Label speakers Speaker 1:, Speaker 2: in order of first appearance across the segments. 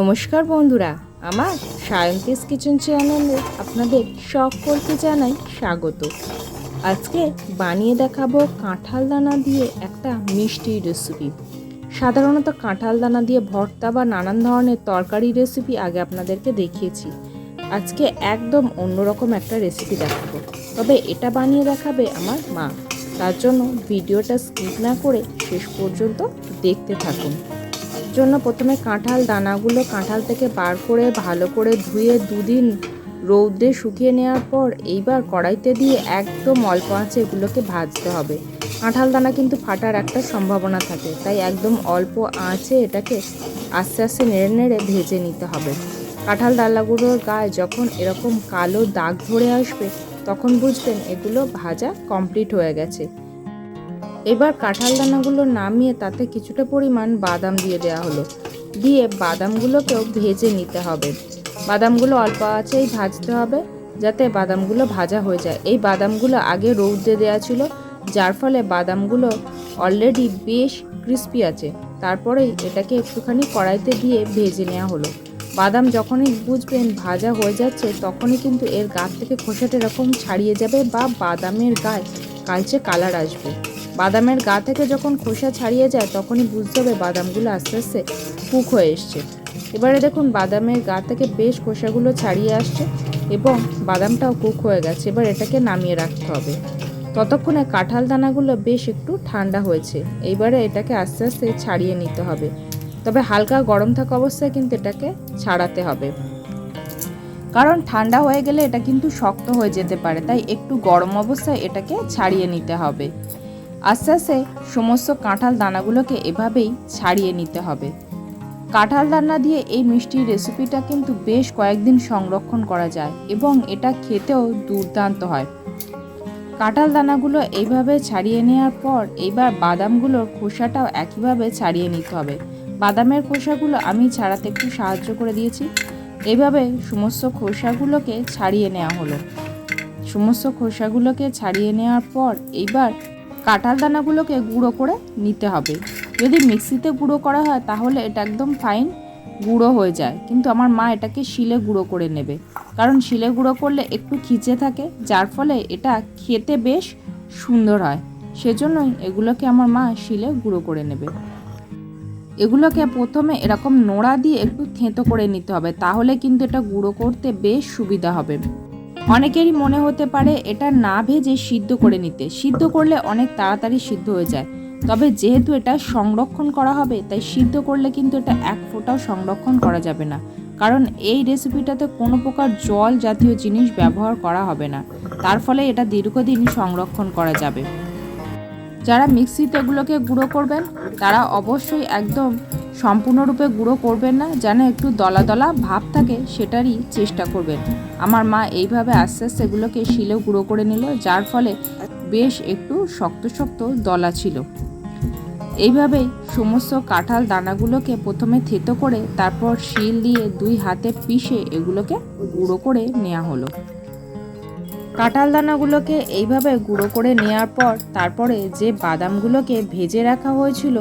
Speaker 1: নমস্কার বন্ধুরা, আমার সায়ন্তিস কিচেন চ্যানেলে আপনাদের সকলকে জানাই স্বাগত। আজকে বানিয়ে দেখাবো কাঁঠাল দানা দিয়ে একটা মিষ্টি রেসিপি সাধারণত কাঁঠাল দানা দিয়ে ভর্তা বা নানান ধরনের তরকারি রেসিপি আগে আপনাদেরকে দেখিয়েছি। আজকে একদম অন্যরকম একটা রেসিপি দেখাবো। তবে এটা বানিয়ে দেখাবে আমার মা। তার জন্য ভিডিওটা স্কিপ না করে শেষ পর্যন্ত দেখতে থাকুন। জন্য প্রথমে কাঁঠাল দানাগুলো কাঁঠাল থেকে বার করে, ভালো করে ধুয়ে দুদিন রৌদ্রে শুকিয়ে নেওয়ার পর এইবার কড়াইতে দিয়ে একদম অল্প আঁচে এগুলোকে ভাজতে হবে। কাঁঠাল দানা কিন্তু ফাটার একটা সম্ভাবনা থাকে, তাই একদম অল্প আঁচে এটাকে আস্তে আস্তে নেড়ে নেড়ে ভেজে নিতে হবে। কাঁঠাল দানাগুলোর গায়ে যখন এরকম কালো দাগ ধরে আসবে, তখন বুঝবেন এগুলো ভাজা কমপ্লিট হয়ে গেছে। এবার কাঁঠাল দানাগুলো নামিয়ে তাতে কিছুটা পরিমাণ বাদাম দিয়ে দেওয়া হলো। দিয়ে বাদামগুলোকেও ভেজে নিতে হবে। বাদামগুলো অল্প আঁচেই ভাজতে হবে যাতে বাদামগুলো ভাজা হয়ে যায়। এই বাদামগুলো আগে রৌদ্রে দেওয়া ছিল, যার ফলে বাদামগুলো অলরেডি বেশ ক্রিস্পি আছে। তারপরেই এটাকে একটুখানি কড়াইতে দিয়ে ভেজে নেওয়া হলো। বাদাম যখনই বুঝবেন ভাজা হয়ে যাচ্ছে, তখনই কিন্তু এর গা থেকে খোসাটা এরকম ছাড়িয়ে যাবে বা বাদামের গায়ে কালচে কালার আসবে। বাদামের গা থেকে যখন খোসা ছাড়িয়ে যায়, তখনই বুঝতে হবে বাদামগুলো আস্তে আস্তে কুক হয়ে এসছে। এবারে দেখুন, বাদামের গা থেকে বেশ খোসাগুলো ছাড়িয়ে আসছে এবং বাদামটাও কুক হয়ে গেছে। এবার এটাকে নামিয়ে রাখতে হবে। ততক্ষণে কাঁঠাল দানাগুলো বেশ একটু ঠান্ডা হয়েছে। এইবারে এটাকে আস্তে আস্তে ছাড়িয়ে নিতে হবে। তবে হালকা গরম থাকা অবস্থায় কিন্তু এটাকে ছাড়াতে হবে। কারণ ঠান্ডা হয়ে গেলে এটা কিন্তু শক্ত হয়ে যেতে পারে, তাই একটু গরম অবস্থায় এটাকে ছাড়িয়ে নিতে হবে। আস্তে আস্তে সমস্ত কাঁঠাল দানাগুলোকে এভাবেই ছাড়িয়ে নিতে হবে। কাঁঠাল দানা দিয়ে এই মিষ্টির রেসিপিটা কিন্তু বেশ কয়েকদিন সংরক্ষণ করা যায় এবং এটা খেতেও দুর্দান্ত হয়। কাঁঠাল দানাগুলো এইভাবে ছাড়িয়ে নেওয়ার পর এইবার বাদামগুলোর খোসাটাও একইভাবে ছাড়িয়ে নিতে হবে। বাদামের খোসাগুলো আমি ছাড়াতে একটু সাহায্য করে দিয়েছি। এভাবে সমস্ত খোসাগুলোকে ছাড়িয়ে নেওয়া হলো। সমস্ত খোসাগুলোকে ছাড়িয়ে নেওয়ার পর এইবার কাঁঠাল দানাগুলোকে গুঁড়ো করে নিতে হবে। যদি মিক্সিতে গুঁড়ো করা হয়, তাহলে এটা একদম ফাইন গুঁড়ো হয়ে যায়। কিন্তু আমার মা এটাকে শিলে গুঁড়ো করে নেবে। কারণ শিলে গুঁড়ো করলে একটু খিচে থাকে, যার ফলে এটা খেতে বেশ সুন্দর হয়। সেজন্যই এগুলোকে আমার মা শিলে গুঁড়ো করে নেবে। এগুলোকে প্রথমে এরকম নোড়া দিয়ে একটু থেঁতো করে নিতে হবে। তাহলে কিন্তু এটা গুঁড়ো করতে বেশ সুবিধা হবে। অনেকেরই মনে হতে পারে এটা না ভেজে সিদ্ধ করে নিতে। সিদ্ধ করলে অনেক তাড়াতাড়ি সিদ্ধ হয়ে যায়। তবে যেহেতু এটা সংরক্ষণ করা হবে, তাই সিদ্ধ করলে কিন্তু এটা এক ফোঁটাও সংরক্ষণ করা যাবে না। কারণ এই রেসিপিটাতে কোনো প্রকার জল জাতীয় জিনিস ব্যবহার করা হবে না। তার ফলে এটা দীর্ঘদিন সংরক্ষণ করা যাবে। যারা মিক্সিতে এগুলোকে গুঁড়ো করবেন, তারা অবশ্যই একদম সম্পূর্ণরূপে গুঁড়ো করবেন না, যেন একটু দলা দলা ভাব থাকে, সেটারই চেষ্টা করবেন। আমার মা এইভাবে আস্তে আস্তে এগুলোকে শিলে গুঁড়ো করে নিল, যার ফলে বেশ একটু শক্ত শক্ত দলা ছিল। এইভাবেই সমস্ত কাঁঠাল দানাগুলোকে প্রথমে থেতো করে, তারপর শিল দিয়ে দুই হাতে পিষে এগুলোকে গুঁড়ো করে নেওয়া হলো। কাঁঠাল দানাগুলোকে এইভাবে গুঁড়ো করে নেওয়ার পর, তারপরে যে বাদামগুলোকে ভেজে রাখা হয়েছিল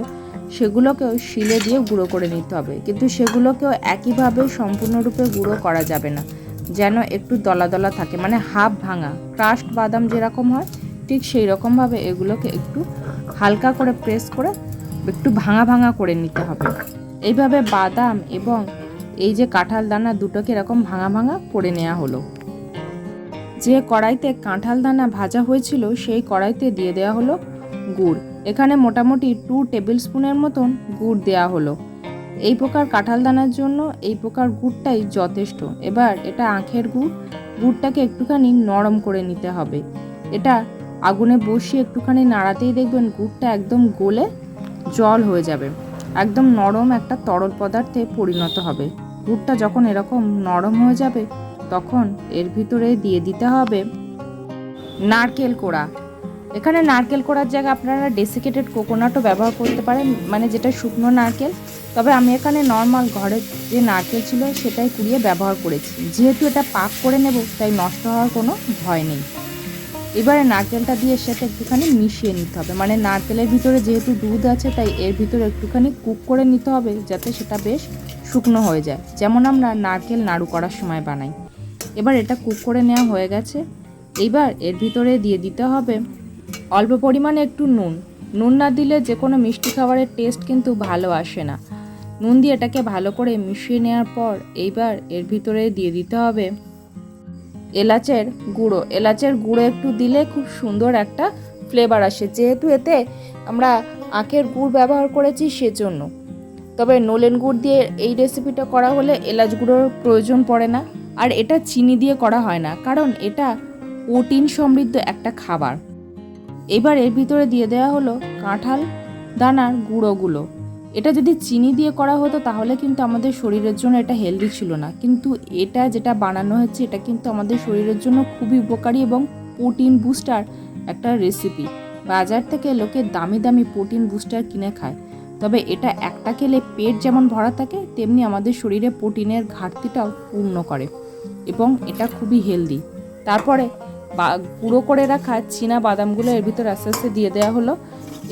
Speaker 1: সেগুলোকেও শিলে দিয়ে গুঁড়ো করে নিতে হবে। কিন্তু সেগুলোকেও একইভাবে সম্পূর্ণরূপে গুঁড়ো করা যাবে না। যেন একটু দলা দলা থাকে মানে হাফ ভাঙা। ক্রাস্ট বাদাম যেরকম হয়, ঠিক সেই রকমভাবে এগুলোকে একটু হালকা করে প্রেস করে একটু ভাঙা ভাঙা করে নিতে হবে। এইভাবে বাদাম এবং এই যে কাঁঠাল দানা দুটোকে এরকম ভাঙা ভাঙা করে নেওয়া হলো। যে কড়াইতে কাঁঠাল দানা ভাজা হয়েছিল, সেই কড়াইতে দিয়ে দেওয়া হলো গুড়। এখানে মোটামুটি টু টেবিল স্পুনের মতন গুড় দেওয়া হলো। এই প্রকার কাঁঠাল দানার জন্য এই প্রকার গুড়টাই যথেষ্ট। এবার এটা আখের গুড়, গুড়টাকে একটুখানি নরম করে নিতে হবে। এটা আগুনে বসিয়ে একটুখানি নাড়াতেই দেখবেন গুড়টা একদম গলে জল হয়ে যাবে। একদম নরম একটা তরল পদার্থে পরিণত হবে। গুড়টা যখন এরকম নরম হয়ে যাবে, তখন এর ভিতরে দিয়ে দিতে হবে নারকেল কোড়া। এখানে নারকেল করার জায়গায় আপনারা ডেসিকেটেড কোকোনাটও ব্যবহার করতে পারেন মানে যেটা শুকনো নারকেল। তবে আমি এখানে নর্মাল ঘরের যে নারকেল ছিল সেটাই কুড়িয়ে ব্যবহার করেছি। যেহেতু এটা পাক করে নেব, তাই নষ্ট হওয়ার কোনো ভয় নেই। এবারে নারকেলটা দিয়ে সাথে একটুখানি মিশিয়ে নিতে হবে। মানে নারকেলের ভিতরে যেহেতু দুধ আছে, তাই এর ভিতরে একটুখানি কুক করে নিতে হবে, যাতে সেটা বেশ শুকনো হয়ে যায়। যেমন আমরা নারকেল নাড়ু করার সময় বানাই। এবার এটা কুক করে নেওয়া হয়ে গেছে। এবার এর ভিতরে দিয়ে দিতে হবে অল্প পরিমাণে একটু নুন। নুন না দিলে যে কোনো মিষ্টি খাবারের টেস্ট কিন্তু ভালো আসে না। নুন দিয়ে এটাকে ভালো করে মিশিয়ে নেওয়ার পর এইবার এর ভিতরে দিয়ে দিতে হবে এলাচের গুঁড়ো। এলাচের গুঁড়ো একটু দিলে খুব সুন্দর একটা ফ্লেভার আসে। যেহেতু এতে আমরা আখের গুড় ব্যবহার করেছি সেজন্য। তবে নলেন গুড় দিয়ে এই রেসিপিটা করা হলে এলাচ গুঁড়োর প্রয়োজন পড়ে না। আর এটা চিনি দিয়ে করা হয় না। কারণ এটা প্রোটিন সমৃদ্ধ একটা খাবার। এবার এর ভিতরে দিয়ে দেওয়া হলো কাঁঠাল দানার গুঁড়োগুলো। এটা যদি চিনি দিয়ে করা হতো তাহলে কিন্তু আমাদের শরীরের জন্য এটা হেলদি ছিল না। কিন্তু এটা যেটা বানানো হচ্ছে, এটা কিন্তু আমাদের শরীরের জন্য খুবই উপকারী এবং প্রোটিন বুস্টার একটা রেসিপি বাজার থেকে লোকে দামি দামি প্রোটিন বুস্টার কিনে খায়। তবে এটা একটা খেলে পেট যেমন ভরা থাকে, তেমনি আমাদের শরীরে প্রোটিনের ঘাটতিটাও পূর্ণ করে এবং এটা খুবই হেলদি তারপরে গুঁড়ো করে রাখা চীনা বাদামগুলো এর ভিতরে আস্তে আস্তে দিয়ে দেওয়া হলো।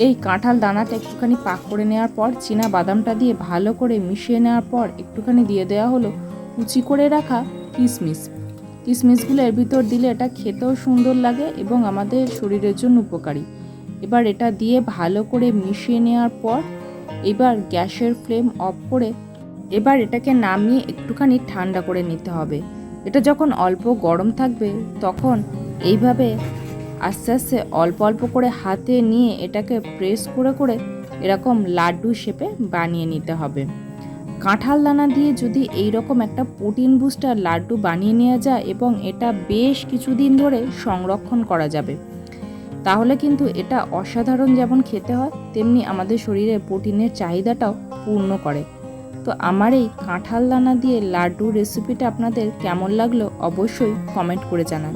Speaker 1: এই কাঁঠাল দানাটা একটুখানি পাক করে নেওয়ার পর, চীনা বাদামটা দিয়ে ভালো করে মিশিয়ে নেওয়ার পর একটুখানি দিয়ে দেওয়া হলো কুচি করে রাখা কিশমিশ কিশমিশগুলো এর ভিতর দিলে এটা খেতেও সুন্দর লাগে এবং আমাদের শরীরের জন্য উপকারী। এবার এটা দিয়ে ভালো করে মিশিয়ে নেওয়ার পর, এবার গ্যাসের ফ্লেম অফ করে এবার এটাকে নামিয়ে একটুখানি ঠান্ডা করে নিতে হবে। এটা যখন অল্প গরম থাকবে, তখন এইভাবে আস্তে আস্তে অল্প অল্প করে হাতে নিয়ে এটাকে প্রেস করে করে এরকম লাড্ডু শেপে বানিয়ে নিতে হবে। কাঁঠাল দানা দিয়ে যদি এই রকম একটা প্রোটিন বুস্টার লাড্ডু বানিয়ে নেওয়া যায় এবং এটা বেশ কিছুদিন ধরে সংরক্ষণ করা যাবে, তাহলে কিন্তু এটা অসাধারণ যেমন খেতে হয়, তেমনি আমাদের শরীরে প্রোটিনের চাহিদাটাও পূর্ণ করে। তো আমার এই কাঁঠাল দানা দিয়ে লাড্ডু রেসিপিটা আপনাদের কেমন লাগল অবশ্যই কমেন্ট করে জানান।